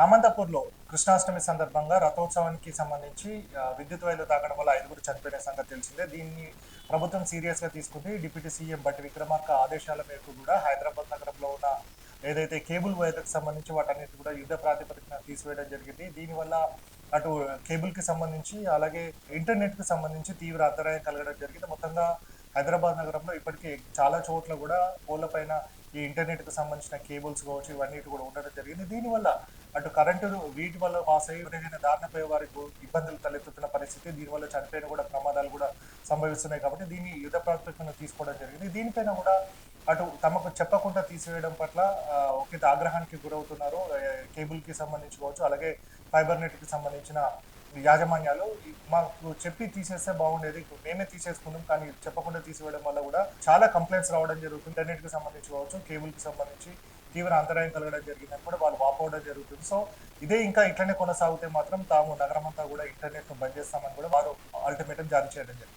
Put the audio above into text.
రామంతపూర్లో కృష్ణాష్టమి సందర్భంగా రథోత్సవానికి సంబంధించి విద్యుత్ వైర్లు తాకడం వల్ల ఐదుగురు చనిపోయిన సంగతి తెలిసిందే. దీన్ని ప్రభుత్వం సీరియస్గా తీసుకుంది. డిప్యూటీ సీఎం బట్టి విక్రమార్క ఆదేశాల మేరకు కూడా హైదరాబాద్ నగరంలో ఉన్న ఏదైతే కేబుల్ వైర్లకు సంబంధించి వాటన్నిటి కూడా యుద్ధ ప్రాతిపదికన తీసివేయడం జరిగింది. దీనివల్ల అటు కేబుల్కి సంబంధించి అలాగే ఇంటర్నెట్కి సంబంధించి తీవ్ర అంతరాయం కలగడం జరిగింది. మొత్తంగా హైదరాబాద్ నగరంలో ఇప్పటికే చాలా చోట్ల కూడా పోల పైన ఈ ఇంటర్నెట్కు సంబంధించిన కేబుల్స్ కావచ్చు ఇవన్నీ కూడా ఉండడం జరిగింది. దీనివల్ల అటు కరెంటు వీటి వల్ల పాస్ అయ్యి ఎవరికైనా దారిన పోయే వారికి ఇబ్బందులు తలెత్తుతున్న పరిస్థితి దీనివల్ల చనిపోయిన కూడా ప్రమాదాలు కూడా సంభవిస్తున్నాయి కాబట్టి దీన్ని యుద్ధ ప్రాతిపదికన తీసుకోవడం జరిగింది. దీనిపైన కూడా అటు తమకు చెప్పకుండా తీసివేయడం పట్ల ఒకే ఆగ్రహానికి గురవుతున్నారు. కేబుల్కి సంబంధించి కావచ్చు అలాగే ఫైబర్ నెట్కి సంబంధించిన యాజమాన్యాలు. మాకు చెప్పి తీసేస్తే బాగుండేది. మేమే తీసేసుకున్నాం కానీ చెప్పకుండా తీసివేయడం వల్ల కూడా చాలా కంప్లైంట్స్ రావడం జరుగుతుంది. ఇంటర్నెట్కి సంబంధించి కావచ్చు కేబుల్కి సంబంధించి తీవ్ర అంతరాయం కలగడం జరిగిందని కూడా వాళ్ళు వాపోవడం జరుగుతుంది. సో ఇదే ఇంకా ఇట్లనే కొనసాగితే మాత్రం తాము నగరం అంతా కూడా ఇంటర్నెట్ను బంద్ చేస్తామని కూడా వారు అల్టిమేటం జారీ చేయడం జరిగింది.